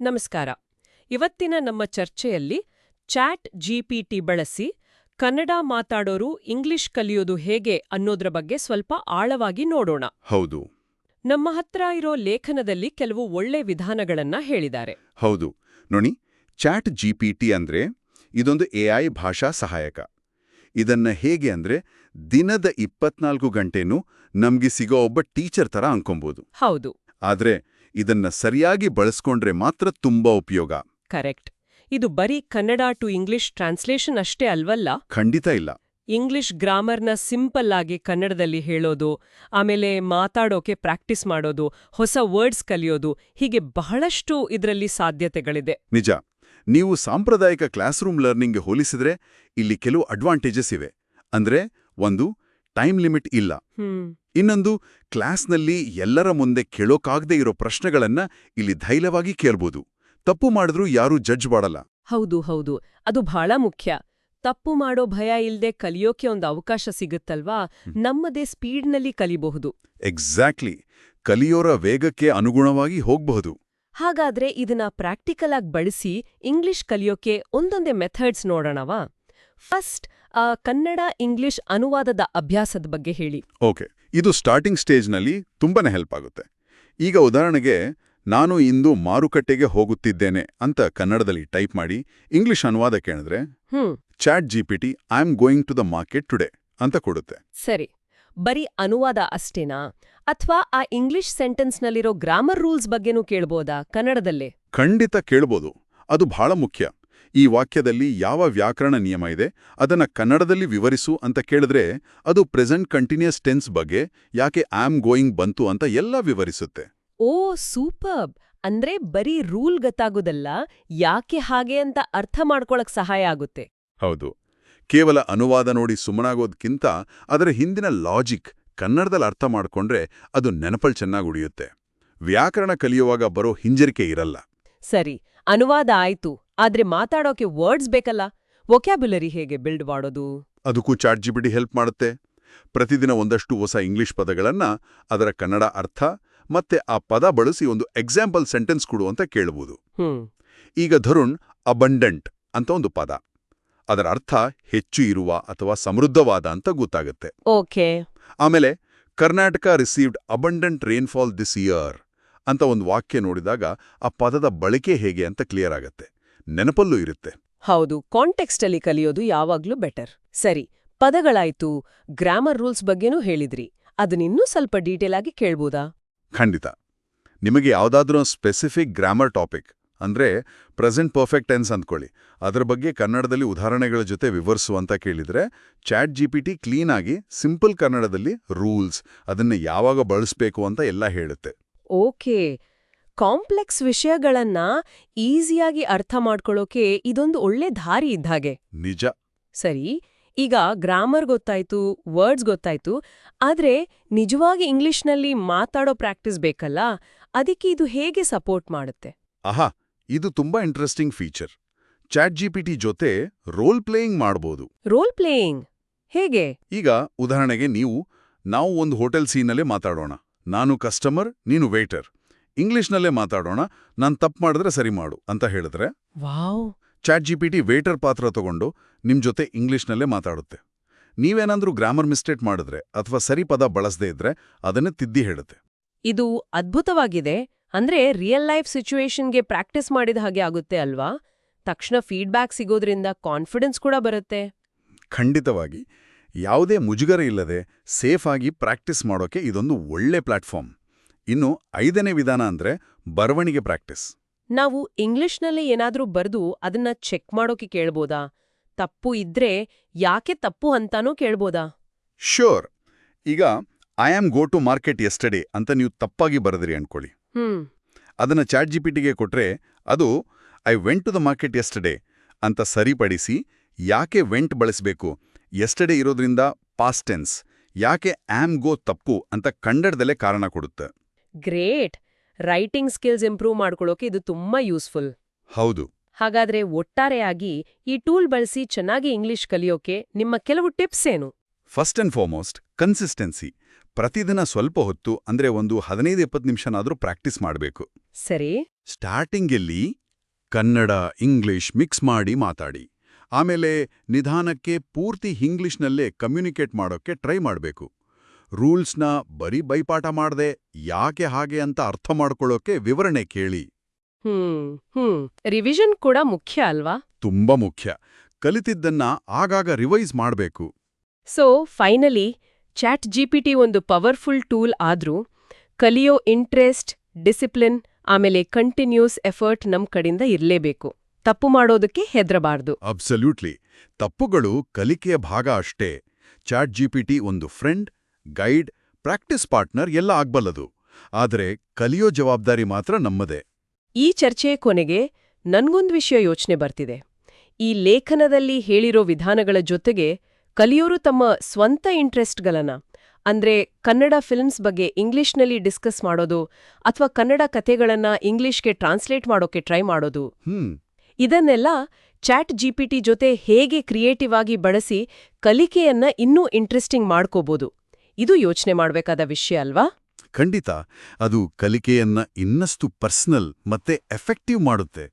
ನಮಸ್ಕಾರ. ಇವತ್ತಿನ ನಮ್ಮ ಚರ್ಚೆಯಲ್ಲಿ ಚಾಟ್ ಜಿಪಿಟಿ ಬಳಸಿ ಕನ್ನಡ ಮಾತಾಡೋರು ಇಂಗ್ಲಿಷ್ ಕಲಿಯೋದು ಹೇಗೆ ಅನ್ನೋದ್ರ ಬಗ್ಗೆ ಸ್ವಲ್ಪ ಆಳವಾಗಿ ನೋಡೋಣ. ಹೌದು. ನಮ್ಮ ಹತ್ರ ಇರೋ ಲೇಖನದಲ್ಲಿ ಕೆಲವು ಒಳ್ಳೆ ವಿಧಾನಗಳನ್ನ ಹೇಳಿದ್ದಾರೆ. ಹೌದು. ನೋಡಿ ಚಾಟ್ ಜಿಪಿಟಿ ಅಂದ್ರೆ ಇದೊಂದು ಎಐ ಭಾಷಾ ಸಹಾಯಕ. ಇದನ್ನ ಹೇಗೆ ಅಂದ್ರೆ ದಿನದ ಇಪ್ಪತ್ನಾಲ್ಕು ಗಂಟೆನೂ ನಮ್ಗೆ ಸಿಗೋ ಒಬ್ಬ ಟೀಚರ್ ತರ ಅನ್ಕೊಬಹುದು ಹೌದು. ಆದ್ರೆ ಇದನ್ನ ಸರಿಯಾಗಿ ಬಳಸ್ಕೊಂಡ್ರೆ ಮಾತ್ರ ತುಂಬಾ ಉಪಯೋಗ. ಕರೆಕ್ಟ್. ಇದು ಬರೀ ಕನ್ನಡ ಟು ಇಂಗ್ಲಿಷ್ ಟ್ರಾನ್ಸ್ಲೇಷನ್ ಅಷ್ಟೇ ಅಲ್ವಲ್ಲ? ಖಂಡಿತ ಇಲ್ಲ. ಇಂಗ್ಲಿಷ್ ಗ್ರಾಮರ್ನ ಸಿಂಪಲ್ ಆಗಿ ಕನ್ನಡದಲ್ಲಿ ಹೇಳೋದು ಆಮೇಲೆ ಮಾತಾಡೋಕೆ ಪ್ರಾಕ್ಟೀಸ್ ಮಾಡೋದು ಹೊಸ ವರ್ಡ್ಸ್ ಕಲಿಯೋದು ಹೀಗೆ ಬಹಳಷ್ಟು ಇದರಲ್ಲಿ ಸಾಧ್ಯತೆಗಳಿದೆ. ನಿಜ. ನೀವು ಸಾಂಪ್ರದಾಯಿಕ ಕ್ಲಾಸ್ ರೂಮ್ ಲರ್ನಿಂಗ್ಗೆ ಹೋಲಿಸಿದ್ರೆ ಇಲ್ಲಿ ಕೆಲವು ಅಡ್ವಾಂಟೇಜಸ್ ಇವೆ. ಅಂದ್ರೆ ಒಂದು ಟೈಮ್ ಲಿಮಿಟ್ ಇಲ್ಲ. ಇನ್ನೊಂದು ಕ್ಲಾಸ್ನಲ್ಲಿ ಎಲ್ಲರ ಮುಂದೆ ಕೇಳೋಕಾಗದೇ ಇರೋ ಪ್ರಶ್ನೆಗಳನ್ನ ಇಲ್ಲಿ ಧೈರ್ಯವಾಗಿ ಕೇಳ್ಬೋದು. ತಪ್ಪು ಮಾಡಿದ್ರೂ ಯಾರೂ ಜಡ್ಜ್ ಮಾಡಲ್ಲ. ಹೌದು ಹೌದು. ಅದು ಬಹಳ ಮುಖ್ಯ. ತಪ್ಪು ಮಾಡೋ ಭಯ ಇಲ್ಲದೆ ಕಲಿಯೋಕೆ ಒಂದು ಅವಕಾಶ ಸಿಗುತ್ತಲ್ವಾ? ನಮ್ಮದೇ ಸ್ಪೀಡ್ನಲ್ಲಿ ಕಲಿಬಹುದು. ಎಕ್ಸಾಕ್ಟ್ಲಿ. ಕಲಿಯೋರ ವೇಗಕ್ಕೆ ಅನುಗುಣವಾಗಿ ಹೋಗ್ಬಹುದು. ಹಾಗಾದ್ರೆ ಇದನ್ನ ಪ್ರಾಕ್ಟಿಕಲ್ ಆಗಿ ಬಳಸಿ ಇಂಗ್ಲಿಷ್ ಕಲಿಯೋಕೆ ಒಂದೊಂದೇ ಮೆಥಡ್ಸ್ ನೋಡೋಣವಾ? ಫಸ್ಟ್ ಕನ್ನಡ ಇಂಗ್ಲಿಷ್ ಅನುವಾದದ ಅಭ್ಯಾಸದ ಬಗ್ಗೆ ಹೇಳಿ. ಓಕೆ. ಇದು ಸ್ಟಾರ್ಟಿಂಗ್ ಸ್ಟೇಜ್ನಲ್ಲಿ ತುಂಬಾನೇ ಹೆಲ್ಪ್ ಆಗುತ್ತೆ. ಈಗ ಉದಾಹರಣೆಗೆ ನಾನು ಇಂದು ಮಾರುಕಟ್ಟೆಗೆ ಹೋಗುತ್ತಿದ್ದೇನೆ ಅಂತ ಕನ್ನಡದಲ್ಲಿ ಟೈಪ್ ಮಾಡಿ ಇಂಗ್ಲಿಷ್ ಅನುವಾದ ಕೇಳಿದ್ರೆ chat GPT I am going to the market today ಅಂತ ಕೊಡುತ್ತೆ. ಸರಿ. ಬರೀ ಅನುವಾದ ಅಷ್ಟೇನಾ? ಅಥವಾ ಆ ಇಂಗ್ಲಿಷ್ ಸೆಂಟೆನ್ಸ್ನಲ್ಲಿರೋ ಗ್ರಾಮರ್ ರೂಲ್ಸ್ ಬಗ್ಗೆನೂ ಕೇಳ್ಬೋದಾ ಕನ್ನಡದಲ್ಲೇ? ಖಂಡಿತ ಕೇಳ್ಬೋದು. ಅದು ಬಹಳ ಮುಖ್ಯ. ಈ ವಾಕ್ಯದಲ್ಲಿ ಯಾವ ವ್ಯಾಕರಣ ನಿಯಮ ಇದೆ? ಅದನ್ನ ಕನ್ನಡದಲ್ಲಿ ವಿವರಿಸು ಅಂತ ಕೇಳಿದ್ರೆ ಅದು ಪ್ರೆಸೆಂಟ್ ಕಂಟಿನ್ಯೂಸ್ ಟೆನ್ಸ್ ಬಗ್ಗೆ ಯಾಕೆ ಆಮ್ ಗೋಯಿಂಗ್ ಬಂತು ಅಂತ ಎಲ್ಲ ವಿವರಿಸುತ್ತೆ. ಓ ಸೂಪರ್! ಅಂದ್ರೆ ಬರೀ ರೂಲ್ ಗೊತ್ತಾಗೋದಲ್ಲ ಯಾಕೆ ಹಾಗೆ ಅಂತ ಅರ್ಥ ಮಾಡ್ಕೊಳಕ್ ಸಹಾಯ ಆಗುತ್ತೆ. ಹೌದು. ಕೇವಲ ಅನುವಾದ ನೋಡಿ ಸುಮ್ಮನಾಗೋದ್ಕಿಂತ ಅದರ ಹಿಂದಿನ ಲಾಜಿಕ್ ಕನ್ನಡದಲ್ಲಿ ಅರ್ಥ ಮಾಡ್ಕೊಂಡ್ರೆ ಅದು ನೆನಪಲ್ ಚೆನ್ನಾಗಿ ಉಳಿಯುತ್ತೆ. ವ್ಯಾಕರಣ ಕಲಿಯುವಾಗ ಬರೋ ಹಿಂಜರಿಕೆ ಇರಲ್ಲ. ಸರಿ ಅನುವಾದ ಆಯ್ತು. ಆದ್ರೆ ಮಾತಾಡೋಕೆ ವರ್ಡ್ಸ್ ಬೇಕಲ್ಲ? ವೊಕ್ಯಾಬ್ಯುಲರಿ ಹೇಗೆ ಬಿಲ್ಡ್ ಮಾಡೋದು? ಅದಕ್ಕೂ ಚಾಟ್ ಜಿಬಿಡಿ ಹೆಲ್ಪ್ ಮಾಡುತ್ತೆ. ಪ್ರತಿದಿನ ಒಂದಷ್ಟು ಹೊಸ ಇಂಗ್ಲಿಷ್ ಪದಗಳನ್ನ ಅದರ ಕನ್ನಡ ಅರ್ಥ ಮತ್ತೆ ಆ ಪದ ಬಳಸಿ ಒಂದು ಎಕ್ಸಾಂಪಲ್ ಸೆಂಟೆನ್ಸ್ ಕೊಡು ಅಂತ ಕೇಳಬಹುದು ಈಗ ಧರುಣ್ ಅಬಂಡೆಂಟ್ ಅಂತ ಒಂದು ಪದ. ಅದರ ಅರ್ಥ ಹೆಚ್ಚು ಇರುವ ಅಥವಾ ಸಮೃದ್ಧವಾದ ಅಂತ ಗೊತ್ತಾಗುತ್ತೆ. ಓಕೆ. ಆಮೇಲೆ Karnataka received abundant rainfall this year ಅಂತ ಒಂದು ವಾಕ್ಯ ನೋಡಿದಾಗ ಆ ಪದದ ಬಳಕೆ ಹೇಗೆ ಅಂತ ಕ್ಲಿಯರ್ ಆಗತ್ತೆ. ನೆನಪಲ್ಲೂ ಇರುತ್ತೆ. ಹೌದು ಕಾಂಟೆಕ್ಸ್ಟ್ ಅಲ್ಲಿ ಕಲಿಯೋದು ಯಾವಾಗ್ಲೂ ಬೆಟರ್. ಸರಿ ಪದಗಳಾಯ್ತು ಗ್ರಾಮರ್ ರೂಲ್ಸ್ ಬಗ್ಗೆನೂ ಹೇಳಿದ್ರಿ. ಅದನ್ನಿನ್ನೂ ಸ್ವಲ್ಪ ಡೀಟೇಲ್ ಆಗಿ ಕೇಳ್ಬೋದಾ? ಖಂಡಿತ. ನಿಮಗೆ ಯಾವುದಾದ್ರೂ ಸ್ಪೆಸಿಫಿಕ್ ಗ್ರಾಮರ್ ಟಾಪಿಕ್ ಅಂದ್ರೆ ಪ್ರೆಸೆಂಟ್ ಪರ್ಫೆಕ್ಟ್ ಟೆನ್ಸ್ ಅಂದ್ಕೊಳ್ಳಿ. ಅದರ ಬಗ್ಗೆ ಕನ್ನಡದಲ್ಲಿ ಉದಾಹರಣೆಗಳ ಜೊತೆ ವಿವರಿಸು ಅಂತ ಕೇಳಿದ್ರೆ ಚಾಟ್ ಜಿ ಪಿ ಕ್ಲೀನ್ ಆಗಿ ಸಿಂಪಲ್ ಕನ್ನಡದಲ್ಲಿ ರೂಲ್ಸ್ ಅದನ್ನ ಯಾವಾಗ ಬಳಸಬೇಕು ಅಂತ ಎಲ್ಲ ಹೇಳುತ್ತೆ. ಓಕೆ. ಕಾಂಪ್ಲೆಕ್ಸ್ ವಿಷಯಗಳನ್ನ ಈಸಿಯಾಗಿ ಅರ್ಥ ಮಾಡ್ಕೊಳ್ಳೋಕೆ ಇದೊಂದು ಒಳ್ಳೆ ದಾರಿ ಇದ್ದಾಗೆ ನಿಜ. ಸರಿ ಈಗ ಗ್ರಾಮರ್ ಗೊತ್ತಾಯ್ತು ವರ್ಡ್ಸ್ ಗೊತ್ತಾಯ್ತು ಆದ್ರೆ ನಿಜವಾಗಿ ಇಂಗ್ಲಿಷ್ನಲ್ಲಿ ಮಾತಾಡೋ ಪ್ರಾಕ್ಟೀಸ್ ಬೇಕಲ್ಲ ಅದಕ್ಕೆ ಇದು ಹೇಗೆ ಸಪೋರ್ಟ್ ಮಾಡುತ್ತೆ? ಆಹಾ ಇದು ತುಂಬಾ ಇಂಟ್ರೆಸ್ಟಿಂಗ್ ಫೀಚರ್. ಚಾಟ್ ಜಿಪಿಟಿ ಜೊತೆ ರೋಲ್ ಪ್ಲೇಯಿಂಗ್ ಮಾಡಬಹುದು ರೋಲ್ ಪ್ಲೇಯಿಂಗ್? ಹೇಗೆ? ಈಗ ಉದಾಹರಣೆಗೆ ನೀವು ನಾವು ಒಂದು ಹೋಟೆಲ್ ಸೀನಲ್ಲೇ ಮಾತಾಡೋಣ. ನಾನು ಕಸ್ಟಮರ್ ನೀನು ವೇಟರ್. ಇಂಗ್ಲಿಷ್ನಲ್ಲೇ ಮಾತಾಡೋಣ ನಾನು ತಪ್ಪು ಮಾಡಿದ್ರೆ ಸರಿ ಮಾಡು ಅಂತ ಹೇಳಿದ್ರೆ? Wow. Chat G P T waiter ಪಾತ್ರ ತಗೊಂಡು ನಿಮ್ ಜೊತೆ ಇಂಗ್ಲಿಷ್ನಲ್ಲೇ ಮಾತಾಡುತ್ತೆ. ನೀವೇನಾದ್ರೂ ಗ್ರಾಮರ್ ಮಿಸ್ಟೇಕ್ ಮಾಡಿದ್ರೆ ಅಥವಾ ಸರಿ ಪದ ಬಳಸದೇ ಇದ್ರೆ ಅದನ್ನ ತಿದ್ದಿ ಹೇಳುತ್ತೆ. ಇದು ಅದ್ಭುತವಾಗಿದೆ. ಅಂದ್ರೆ ರಿಯಲ್ ಲೈಫ್ ಸಿಚುವೇಶನ್ಗೆ ಪ್ರಾಕ್ಟೀಸ್ ಮಾಡಿದ ಹಾಗೆ ಆಗುತ್ತೆ ಅಲ್ವಾ? ತಕ್ಷಣ ಫೀಡ್ಬ್ಯಾಕ್ ಸಿಗೋದ್ರಿಂದ ಕಾನ್ಫಿಡೆನ್ಸ್ ಕೂಡ ಬರುತ್ತೆ. ಖಂಡಿತವಾಗಿ. ಯಾವುದೇ ಮುಜುಗರ ಇಲ್ಲದೆ ಸೇಫ್ ಆಗಿ ಪ್ರಾಕ್ಟೀಸ್ ಮಾಡೋಕೆ ಇದೊಂದು ಒಳ್ಳೆ ಪ್ಲಾಟ್ಫಾರ್ಮ್ ಇನ್ನು ಐದನೇ ವಿಧಾನ ಅಂದ್ರೆ ಬರವಣಿಗೆ ಪ್ರಾಕ್ಟೀಸ್ ನಾವು ಇಂಗ್ಲಿಷ್ನಲ್ಲಿ ಏನಾದ್ರೂ ಬರೆದು ಅದನ್ನ ಚೆಕ್ ಮಾಡೋಕೆ ಕೇಳ್ಬೋದಾ? ತಪ್ಪು ಇದ್ರೆ ಯಾಕೆ ತಪ್ಪು ಅಂತಾನೂ ಕೇಳ್ಬೋದಾ? ಶ್ಯೂರ್ ಈಗ I am go to market yesterday ಅಂತ ನೀವು ತಪ್ಪಾಗಿ ಬರೆದ್ರಿ ಅನ್ಕೊಳ್ಳಿ. ಅದನ್ನ ಚಾಟ್ ಜಿಪಿಟಿಗೆ ಕೊಟ್ರೆ ಅದು I went to the market yesterday ಅಂತ ಸರಿಪಡಿಸಿ ಯಾಕೆ ವೆಂಟ್ ಬಳಸಬೇಕು? ಎಸ್ಟಡೆ ಇರೋದ್ರಿಂದ ಪಾಸ್ಟೆನ್ಸ್ ಯಾಕೆ ಆಮ್ ಗೋ ತಪ್ಪು ಅಂತ ಕನ್ನಡದಲ್ಲೇ ಕಾರಣ ಕೊಡುತ್ತೆ. ಗ್ರೇಟ್. ರೈಟಿಂಗ್ ಸ್ಕಿಲ್ಸ್ ಇಂಪ್ರೂವ್ ಮಾಡ್ಕೊಳ್ಳೋಕೆ ಇದು ತುಂಬಾ ಯೂಸ್ಫುಲ್. ಹೌದು. ಹಾಗಾದ್ರೆ ಒಟ್ಟಾರೆಯಾಗಿ ಈ ಟೂಲ್ ಬಳಸಿ ಚೆನ್ನಾಗಿ ಇಂಗ್ಲಿಷ್ ಕಲಿಯೋಕೆ ನಿಮ್ಮ ಕೆಲವು ಟಿಪ್ಸ್ ಏನು? ಫಸ್ಟ್ ಅಂಡ್ ಫಾರ್ಮೋಸ್ಟ್ ಕನ್ಸಿಸ್ಟೆನ್ಸಿ ಪ್ರತಿದಿನ ಸ್ವಲ್ಪ ಹೊತ್ತು ಅಂದ್ರೆ ಒಂದು ಹದಿನೈದು ಇಪ್ಪತ್ತು ನಿಮಿಷನಾದರೂ ಪ್ರಾಕ್ಟೀಸ್ ಮಾಡಬೇಕು. ಸರಿ. ಸ್ಟಾರ್ಟಿಂಗಲ್ಲಿ ಕನ್ನಡ ಇಂಗ್ಲಿಷ್ ಮಿಕ್ಸ್ ಮಾಡಿ ಮಾತಾಡಿ. ಆಮೇಲೆ ನಿಧಾನಕ್ಕೆ ಪೂರ್ತಿ ಇಂಗ್ಲಿಷ್ನಲ್ಲೇ ಕಮ್ಯುನಿಕೇಟ್ ಮಾಡೋಕ್ಕೆ ಟ್ರೈ ಮಾಡಬೇಕು. ರೂಲ್ಸ್ನ ಬರೀ ಬೈಪಾಠ ಮಾಡದೆ ಯಾಕೆ ಹಾಗೆ ಅಂತ ಅರ್ಥ ಮಾಡ್ಕೊಳ್ಳೋಕೆ ವಿವರಣೆ ಕೇಳಿ. ಹ್ಮ್ ಹ್ಮ್. ರಿವಿಷನ್ ಕೂಡ ಮುಖ್ಯ ಅಲ್ವಾ? ತುಂಬಾ ಮುಖ್ಯ. ಕಲಿತಿದ್ದನ್ನ ಆಗಾಗ ರಿವೈಸ್ ಮಾಡಬೇಕು. ಸೊ ಫೈನಲಿ ಚಾಟ್ ಜಿಪಿಟಿ ಒಂದು ಪವರ್ಫುಲ್ ಟೂಲ್ ಆದ್ರೂ ಕಲಿಯೋ ಇಂಟ್ರೆಸ್ಟ್ ಡಿಸಿಪ್ಲಿನ್ ಆಮೇಲೆ ಕಂಟಿನ್ಯೂಸ್ ಎಫರ್ಟ್ ನಮ್ ಕಡೆಯಿಂದ ಇರಲೇಬೇಕು. ತಪ್ಪು ಮಾಡೋದಕ್ಕೆ ಹೆದರಬಾರ್ದು. ಅಬ್ಸಲ್ಯೂಟ್ಲಿ. ತಪ್ಪುಗಳು ಕಲಿಕೆಯ ಭಾಗ ಅಷ್ಟೇ. ಚಾಟ್ ಜಿಪಿಟಿ ಒಂದು ಫ್ರೆಂಡ್ ಗೈಡ್ ಪ್ರಾಕ್ಟೀಸ್ ಪಾರ್ಟ್ನರ್ ಎಲ್ಲ ಆಗ್ಬಲ್ಲದು. ಆದರೆ ಕಲಿಯೋ ಜವಾಬ್ದಾರಿ ಮಾತ್ರ ನಮ್ಮದೇ. ಈ ಚರ್ಚೆಯ ಕೊನೆಗೆ ನನ್ಗೊಂದು ವಿಷಯ ಯೋಚನೆ ಬರ್ತಿದೆ. ಈ ಲೇಖನದಲ್ಲಿ ಹೇಳಿರೋ ವಿಧಾನಗಳ ಜೊತೆಗೆ ಕಲಿಯೋರು ತಮ್ಮ ಸ್ವಂತ ಇಂಟ್ರೆಸ್ಟ್ಗಳನ್ನ ಅಂದ್ರೆ ಕನ್ನಡ ಫಿಲ್ಮ್ಸ್ ಬಗ್ಗೆ ಇಂಗ್ಲಿಷ್ನಲ್ಲಿ ಡಿಸ್ಕಸ್ ಮಾಡೋದು ಅಥವಾ ಕನ್ನಡ ಕಥೆಗಳನ್ನ ಇಂಗ್ಲಿಷ್ಗೆ ಟ್ರಾನ್ಸ್ಲೇಟ್ ಮಾಡೋಕೆ ಟ್ರೈ ಮಾಡೋದು. ಹ್ಮ್. ಇದನ್ನೆಲ್ಲ ಚಾಟ್ ಜಿಪಿಟಿ ಜೊತೆ ಹೇಗೆ ಕ್ರಿಯೇಟಿವ್ ಆಗಿ ಬಳಸಿ ಕಲಿಕೆಯನ್ನ ಇನ್ನೂ ಇಂಟ್ರೆಸ್ಟಿಂಗ್ ಮಾಡ್ಕೋಬೋದು. ಇದು ಯೋಚನೆ ಮಾಡಬೇಕಾದ ವಿಷಯ ಅಲ್ವಾ? ಖಂಡಿತ. ಅದು ಕಲಿಕೆಯನ್ನ ಇನ್ನಷ್ಟು ಪರ್ಸನಲ್ ಮತ್ತೆ ಎಫೆಕ್ಟಿವ್ ಮಾಡುತ್ತೆ.